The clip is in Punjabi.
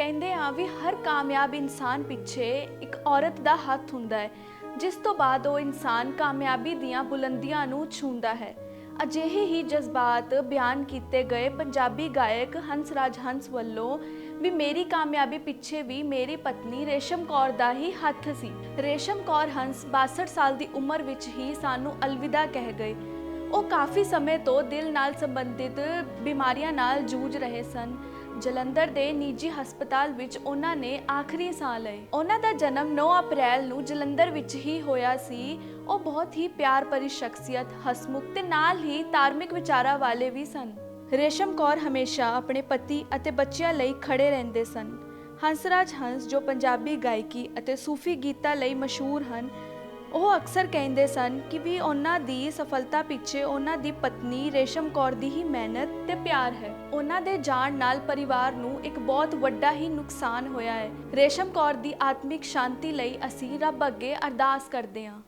ਕਹਿੰਦੇ ਆ ਵੀ ਹਰ ਕਾਮਯਾਬ ਇਨਸਾਨ ਪਿੱਛੇ ਇੱਕ ਔਰਤ ਦਾ ਹੱਥ ਹੁੰਦਾ ਹੈ, ਜਿਸ ਤੋਂ ਬਾਅਦ ਉਹ ਇਨਸਾਨ ਕਾਮਯਾਬੀ ਦੀਆਂ ਬੁਲੰਦੀਆਂ ਨੂੰ ਛੂੰਹਦਾ ਹੈ। ਅਜਿਹੇ ਹੀ ਜਜ਼ਬਾਤ ਬਿਆਨ ਕੀਤੇ ਗਏ ਪੰਜਾਬੀ ਗਾਇਕ ਹੰਸਰਾਜ ਹੰਸ ਵੱਲੋਂ ਵੀ ਮੇਰੀ ਕਾਮਯਾਬੀ ਪਿੱਛੇ ਵੀ ਮੇਰੀ ਪਤਨੀ ਰੇਸ਼ਮ ਕੌਰ ਦਾ ਹੀ ਹੱਥ ਸੀ। ਰੇਸ਼ਮ ਕੌਰ ਹੰਸ 62 ਸਾਲ ਦੀ ਉਮਰ ਵਿੱਚ ਹੀ ਸਾਨੂੰ ਅਲਵਿਦਾ ਕਹਿ ਗਏ। ਉਹ ਕਾਫੀ ਸਮੇਂ ਤੋਂ ਦਿਲ ਨਾਲ ਸੰਬੰਧਿਤ ਬਿਮਾਰੀਆਂ ਨਾਲ ਜੂਝ ਰਹੇ ਸਨ। ਜਲੰਧਰ ਦੇ ਨਿੱਜੀ ਹਸਪਤਾਲ ਵਿੱਚ ਉਹਨਾਂ ਨੇ ਆਖਰੀ ਸਾਹ ਲਏ। ਉਹਨਾਂ ਦਾ ਜਨਮ 9 ਅਪ੍ਰੈਲ ਨੂੰ ਜਲੰਧਰ ਵਿੱਚ ਹੀ ਹੋਇਆ ਸੀ। ਉਹ ਬਹੁਤ ਹੀ ਪਿਆਰ ਭਰੀ ਸ਼ਖਸੀਅਤ, ਹਸਮੁਖ ਤੇ ਨਾਲ ਹੀ ਧਾਰਮਿਕ ਵਿਚਾਰਾਂ ਵਾਲੇ ਵੀ ਸਨ। ਰੇਸ਼ਮ ਕੌਰ ਹਮੇਸ਼ਾ ਆਪਣੇ ਪਤੀ ਅਤੇ ਬੱਚਿਆਂ ਲਈ ਖੜੇ ਰਹਿੰਦੇ ਸਨ। ਹੰਸਰਾਜ ਹੰਸ ਜੋ ਪੰਜਾਬੀ ਗਾਇਕੀ ਅਤੇ ਸੂਫੀ ਗੀਤਾਂ ਲਈ ਮਸ਼ਹੂਰ ਹਨ ਉਹ ਅਕਸਰ ਕਹਿੰਦੇ ਸਨ ਕਿ ਵੀ ਉਹਨਾਂ ਦੀ ਸਫਲਤਾ ਪਿੱਛੇ ਉਹਨਾਂ ਦੀ ਪਤਨੀ ਰੇਸ਼ਮ ਕੌਰ ਦੀ ਹੀ ਮਿਹਨਤ ਤੇ ਪਿਆਰ ਹੈ। ਉਹਨਾਂ ਦੇ ਜਾਣ ਨਾਲ ਪਰਿਵਾਰ ਨੂੰ ਇੱਕ ਬਹੁਤ ਵੱਡਾ ਹੀ ਨੁਕਸਾਨ ਹੋਇਆ ਹੈ। ਰੇਸ਼ਮ ਕੌਰ ਦੀ ਆਤਮਿਕ ਸ਼ਾਂਤੀ ਲਈ ਅਸੀਂ ਰੱਬ ਅੱਗੇ ਅਰਦਾਸ ਕਰਦੇ ਹਾਂ।